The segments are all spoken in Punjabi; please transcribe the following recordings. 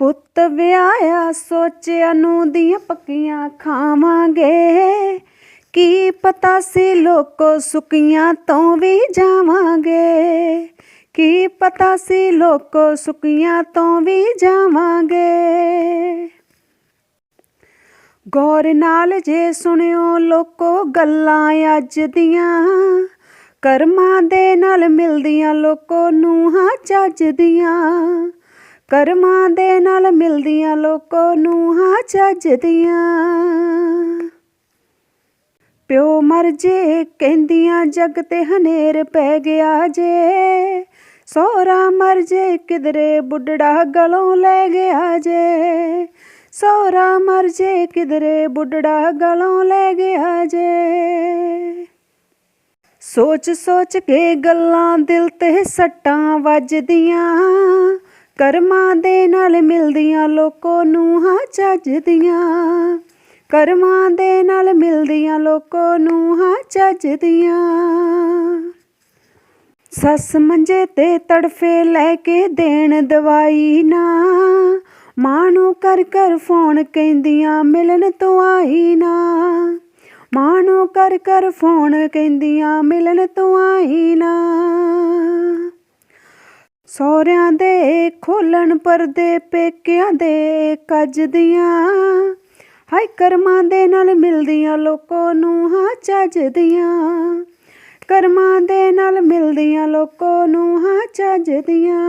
ਪੁੱਤ ਵਿਆਹਿਆ ਸੋਚਿਆ ਨੂੰ ਦੀਆਂ ਪੱਕੀਆਂ ਖਾਵਾਂਗੇ। ਕੀ ਪਤਾ ਸੀ ਲੋਕੋ ਸੁੱਕੀਆਂ ਤੋਂ ਵੀ ਜਾਵਾਂਗੇ? ਕੀ ਪਤਾ ਸੀ ਲੋਕੋ ਸੁੱਕੀਆਂ ਤੋਂ ਵੀ ਜਾਵਾਂਗੇ? ਗੌਰ ਨਾਲ ਜੇ ਸੁਣਿਓ ਲੋਕੋ ਗੱਲਾਂ ਅੱਜ ਦੀਆਂ। ਕਰਮਾਂ ਦੇ ਨਾਲ ਮਿਲਦੀਆਂ ਲੋਕੋ ਨੂੰਹਾਂ ਚੱਜਦੀਆਂ ਕਰਮਾਂ ਦੇ ਨਾਲ ਮਿਲਦੀਆਂ ਲੋਕੋ ਨੂੰਹਾਂ ਚੱਜ ਦੀਆਂ ਪਿਓ ਮਰ ਜੇ ਕਹਿੰਦੀਆਂ ਜਗ ਤੇ ਹਨੇਰ ਪੈ ਗਿਆ ਜੇ। ਸੋਹਰਾ ਮਰ ਜੇ ਕਿਧਰੇ ਬੁੱਢੜਾ ਗਲੋਂ ਲੈ ਗਿਆ ਜੇ। ਸੋਹਰਾ ਮਰ ਜੇ ਕਿਧਰੇ ਬੁੱਢੜਾ ਗਲੋਂ ਲੈ ਗਿਆ ਜੇ। ਸੋਚ ਸੋਚ ਕੇ ਗੱਲਾਂ ਦਿਲ ਤੇ ਸੱਟਾਂ ਵੱਜਦੀਆਂ। ਕਰਮਾਂ ਦੇ ਨਾਲ ਮਿਲਦੀਆਂ ਲੋਕੋ ਨੂੰ ਹਾਂ ਚੱਜਦੀਆਂ। ਕਰਮਾਂ ਦੇ ਨਾਲ ਮਿਲਦੀਆਂ ਲੋਕੋ ਨੂੰ ਹਾਂ ਚੱਜਦੀਆਂ। ਸੱਸ ਮੰਜੇ ਤੇ ਤੜਫੇ ਲੈ ਕੇ ਦੇਣ ਦਵਾਈ ਨਾ। ਮਾਂ ਨੂੰ ਕਰ ਕਰ ਫੋਨ ਕਹਿੰਦੀਆਂ ਮਿਲਣ ਤੋਂ ਆਈ ਨਾ। ਮਾਂ ਨੂੰ ਕਰ ਕਰ ਫੋਨ ਕਹਿੰਦੀਆਂ ਮਿਲਣ ਤੋਂ ਆਈ ਨਾ। ਸੋਹਰਿਆਂ ਦੇ ਖੋਲਣ ਪਰਦੇ ਪੇਕਿਆਂ ਦੇ ਕੱਜਦੀਆਂ ਹਾਈ ਕਰਮਾਂ ਦੇ ਨਾਲ ਮਿਲਦੀਆਂ ਲੋਕੋ ਨੂੰ ਹਾਂ ਚੱਜਦੀਆਂ ਕਰਮਾਂ ਦੇ ਨਾਲ ਮਿਲਦੀਆਂ ਲੋਕੋ ਨੂੰ ਹਾਂ ਚੱਜਦੀਆਂ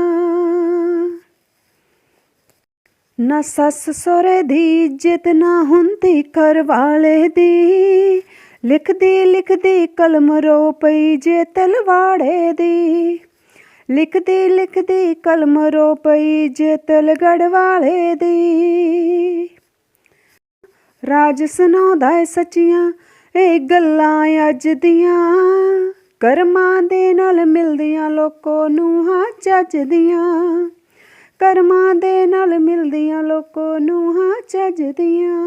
ਨਾ ਸੱਸ ਸੋਰੇ ਦੀ ਇੱਜ਼ਤ ਨਾ ਹੁੰਦੀ ਘਰ ਵਾਲੇ ਦੀ। ਲਿਖਦੀ ਲਿਖਦੀ ਕਲਮ ਰੋ ਪਈ ਜੇ ਤਲਵਾੜੇ ਦੀ। ਲਿਖਦੀ ਲਿਖਦੀ ਕਲਮ ਰੋ ਪਈ ਜੇ ਤਲਗੜ ਵਾਲੇ ਦੀ। ਰਾਜ ਸੁਣਾਉਂਦਾ ਏ ਸੱਚੀਆਂ, ਇਹ ਗੱਲਾਂ ਅੱਜ ਦੀਆਂ। ਕਰਮਾਂ ਦੇ ਨਾਲ ਮਿਲਦੀਆਂ ਲੋਕੋ ਨੂੰ ਹਾਂ ਚੱਜਦੀਆਂ। ਕਰਮਾਂ ਦੇ ਨਾਲ ਮਿਲਦੀਆਂ ਲੋਕੋ ਨੂੰ ਹਾਂ ਚੱਜਦੀਆਂ।